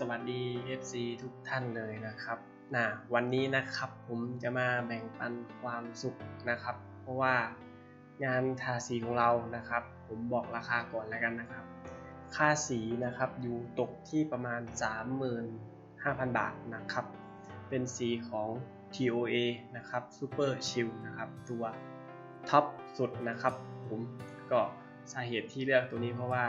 สวัสดี FC ทุกท่านเลยนะครับนะวันนี้นะครับผมจะมาแบ่งปันความสุขนะครับ เพราะว่างานทาสีของเรานะครับ ผมบอกราคาก่อนแล้วกันนะครับ ค่าสีนะครับอยู่ตกที่ประมาณ 35,000 บาทนะครับ เป็นสีของ TOA นะครับ Super Chill นะครับ ตัวท็อปสุดนะครับ ผมก็สาเหตุที่เลือกตัวนี้เพราะว่า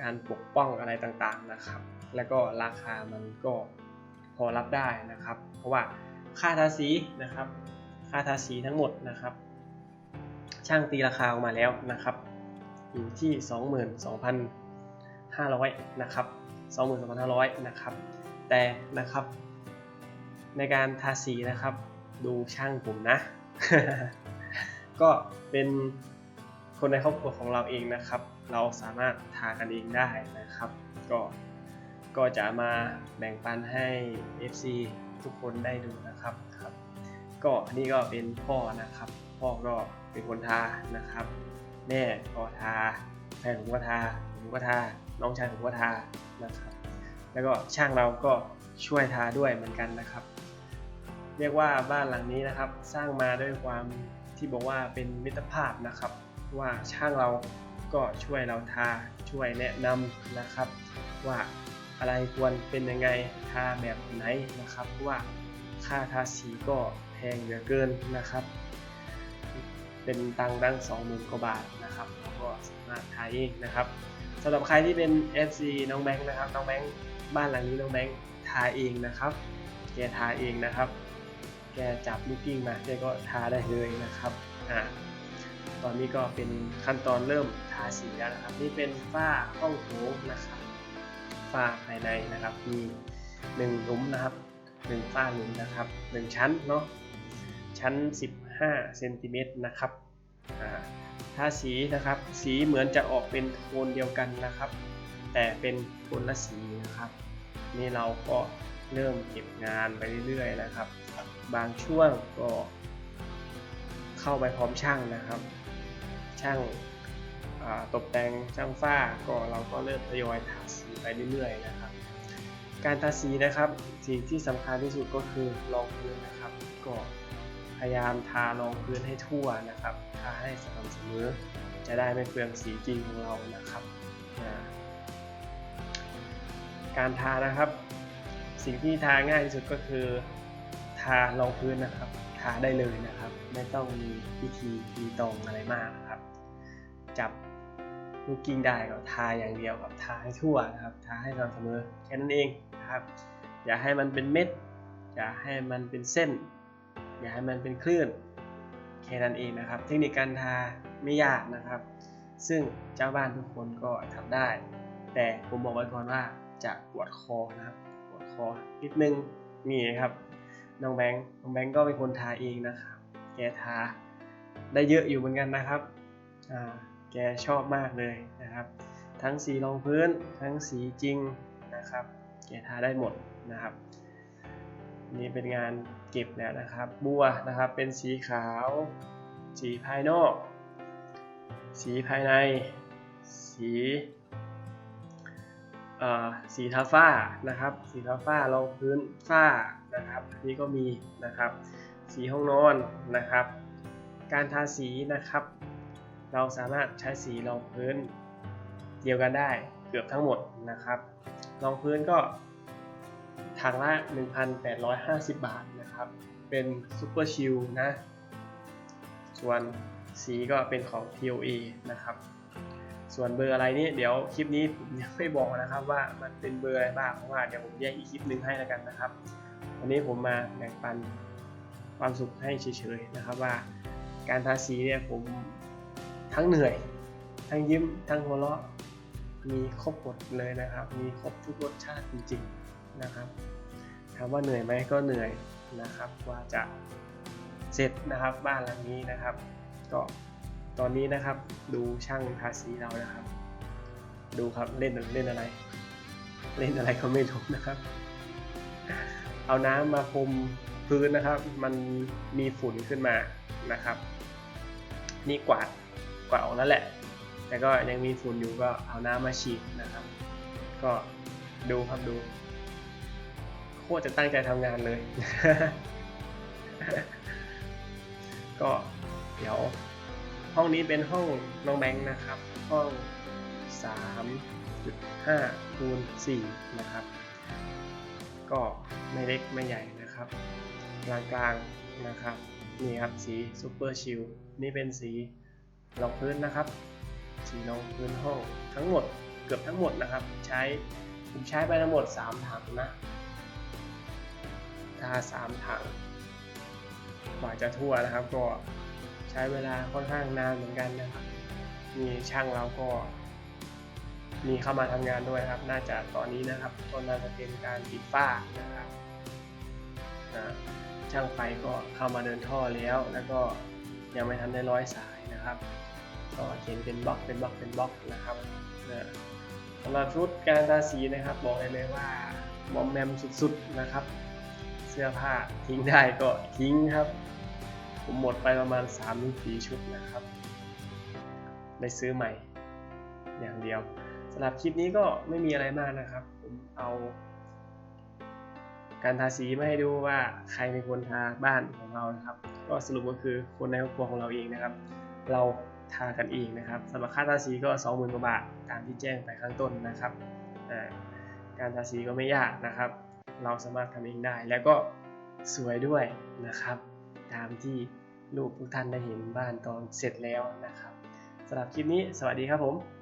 การปกป้องอะไรต่างๆนะครับ แล้วก็ราคามันก็พอรับได้นะครับ เพราะว่าค่าทาสีนะครับ ค่าทาสีทั้งหมดนะครับ ช่างตีราคาออกมาแล้วนะครับ อยู่ที่ 22,500 นะครับ 22,500 นะครับ แต่นะครับ ในการทาสีนะครับ ดูช่างผมนะ ก็เป็นคนในครอบครัวของเราเองนะครับ เราสามารถทากันเองได้นะครับ ก็ ก็จะมาแบ่งปันให้ FC ทุกคนได้ดูนะครับครับ ก็นี่ก็เป็นพ่อนะครับ พ่อก็เป็นคนทานะครับ แม่ก็ทาแฟนผมก็ทาผมก็ทาน้องชายผมก็ทานะครับ แล้วก็ช่างเราก็ช่วยทาด้วยเหมือนกันนะครับ เรียกว่าบ้านหลังนี้นะครับ สร้างมาด้วยความที่บอกว่าเป็นมิตรภาพนะครับ ว่าช่างเราก็ช่วยเราทาช่วยแนะนำนะครับ ว่า อะไรควรเป็นยังไงทาแบบไหนนะครับเพราะว่าค่าทาสีก็แพงเหลือเกินนะครับ เป็นตังค์ตั้ง20,000กว่าบาทนะครับก็สามารถทาเองนะครับสำหรับใครที่เป็น FC น้องแบงค์นะครับน้องแบงค์บ้านหลังนี้น้องแบงค์ทาเองนะครับ แกทาเองนะครับ แกจับลูกกิ้งมาแกก็ทาได้เลยนะครับอ่าตอนนี้ก็เป็นขั้นตอนเริ่มทาสีแล้วนะครับ นี่เป็นฝ้าห้องโถงนะครับ ฝ้าภายในนะครับ มีหนึ่งหลุมนะครับหนึ่งฝ้าหลุมนะครับหนึ่งชั้นเนาะชั้น 15เซนติเมตรนะครับอ่าสีนะครับ สีเหมือนจะออกเป็นโทนเดียวกันนะครับ แต่เป็นคนละสีนะครับ นี่เราก็เริ่มเก็บงานไปเรื่อยๆนะครับ บางช่วงก็เข้าไปพร้อมช่างนะครับ ช่าง ตกแต่งช่างฝ้าก็เราก็เริ่มทยอยทาสีไปเรื่อยๆนะครับ การทาสีนะครับสิ่งที่สำคัญที่สุดก็คือรองพื้นนะครับ ก็พยายามทารองพื้นให้ทั่วนะครับทาให้สม่ำเสมอจะได้ไม่เปลืองสีจริงของเรานะครับ การทานะครับ สิ่งที่ทาง่ายที่สุดก็คือ ทารองพื้นนะครับ ทาได้เลยนะครับ ไม่ต้องมีพิธีมีตองอะไรมากนะครับ จับ ลูกกิ้งได้ก็ทาอย่างเดียวครับทาให้ทั่วนะครับทาให้สม่ำเสมอแค่นั้นเองนะครับ อย่าให้มันเป็นเม็ด อย่าให้มันเป็นเส้น อย่าให้มันเป็นคลื่นแค่นั้นเองนะครับ เทคนิคการทาไม่ยากนะครับ ซึ่งเจ้าบ้านทุกคนก็ทำได้ แต่ผมบอกไว้ก่อนว่าจะปวดคอนะครับปวดคอนิดนึงนี่ครับน้องแบงค์น้องแบงค์ก็เป็นคนทาเองนะครับ แกทาได้เยอะอยู่เหมือนกันนะครับอ่า แกชอบมากเลยนะครับ ทั้งสีรองพื้นทั้งสีจริงนะครับ แกทาได้หมดนะครับ นี่เป็นงานเก็บแล้วนะครับ บัวนะครับเป็นสีขาว สีภายนอก สีภายใน สีเอ่อสีทาฝ้านะครับ สีทาฝ้ารองพื้นฝ้านะครับ นี่ก็มีนะครับ สีห้องนอนนะครับ การทาสีนะครับ เราสามารถใช้สีรองพื้นเดียวกันได้เกือบทั้งหมดนะครับ รองพื้นก็ถังละ 1,850 บาทนะครับ เป็นซูเปอร์ชิลนะ ส่วนสีก็เป็นของ TOA นะครับ ส่วนเบอร์อะไรนี่เดี๋ยวคลิปนี้ผมยังไม่บอกนะครับว่ามันเป็นเบอร์อะไรบ้างเพราะว่าเดี๋ยวผมแยกอีกคลิปหนึ่งให้แล้วกันนะครับ วันนี้ผมมาแบ่งปันความสุขให้เฉยๆนะครับว่าการทาสีเนี่ยผม ทั้งเหนื่อย ทั้งยิ้ม ทั้งหัวเราะ มีครบหมดเลยนะครับ มีครบทุกรสชาติจริงๆนะครับ ถามว่าเหนื่อยไหมก็เหนื่อยนะครับ ว่าจะเสร็จนะครับบ้านหลังนี้นะครับ ก็ตอนนี้นะครับดูช่างทาสีเรานะครับ ดูครับเล่นเล่นอะไร เล่นอะไรก็ไม่รู้นะครับ เอาน้ำมาพรมพื้นนะครับ มันมีฝุ่นขึ้นมานะครับ นี่กวาด กวาดออกแล้วแหละ แต่ก็ยังมีฝุ่นอยู่ก็เอาน้ำมาฉีดนะครับ ก็ดูครับดู โคตรจะตั้งใจทำงานเลย ก็เดี๋ยวห้องนี้เป็นห้องน้องแบงค์นะครับ ห้อง 3.5คูณ4นะครับ ก็ไม่เล็กไม่ใหญ่นะครับ กลางกลางๆนะครับ นี่ครับสีซูเปอร์ชิลนี่เป็นสี รองพื้นนะครับ สีรองพื้นห้องทั้งหมดเกือบทั้งหมดนะครับ ใช้ผมใช้ไปทั้งหมด 3 ถังนะถ้า3ถังกว่าจะทั่วนะครับ ก็ใช้เวลาค่อนข้างนานเหมือนกันนะครับมีช่างเราก็มีเข้ามาทำงานด้วยครับ น่าจะตอนนี้นะครับก็น่าจะเป็นการติดฝ้านะครับนะช่างไฟก็เข้ามาเดินท่อแล้ว แล้วก็ยังไม่ทันได้ร้อยสาย นะครับ ก็เขียนเป็นบล็อกเป็นบล็อกเป็นบล็อกนะครับนะสำหรับชุดการทาสีนะครับบอกได้เลยว่ามอมแมมสุดๆนะครับ เสื้อผ้าทิ้งได้ก็ทิ้งครับ ผมหมดไปประมาณ3ามีชุดนะครับได้ซื้อใหม่อย่างเดียวสำหรับคลิปนี้ก็ไม่มีอะไรมากนะครับ ผมเอาการทาสีมาให้ดูว่าใครเป็นคนทาบ้านของเรานะครับ ก็สรุปก็คือคนในครอบครัวของเราเองนะครับ เราทากันเองนะครับสำหรับค่าทาสีก็ 20,000กว่าบาทตามที่แจ้งไปข้างต้นนะครับ การทาสีก็ไม่ยากนะครับ เราสามารถทำเองได้แล้วก็สวยด้วยนะครับ ตามที่ลูกทุกท่านได้เห็นบ้านตอนเสร็จแล้วนะครับสำหรับคลิปนี้สวัสดีครับผม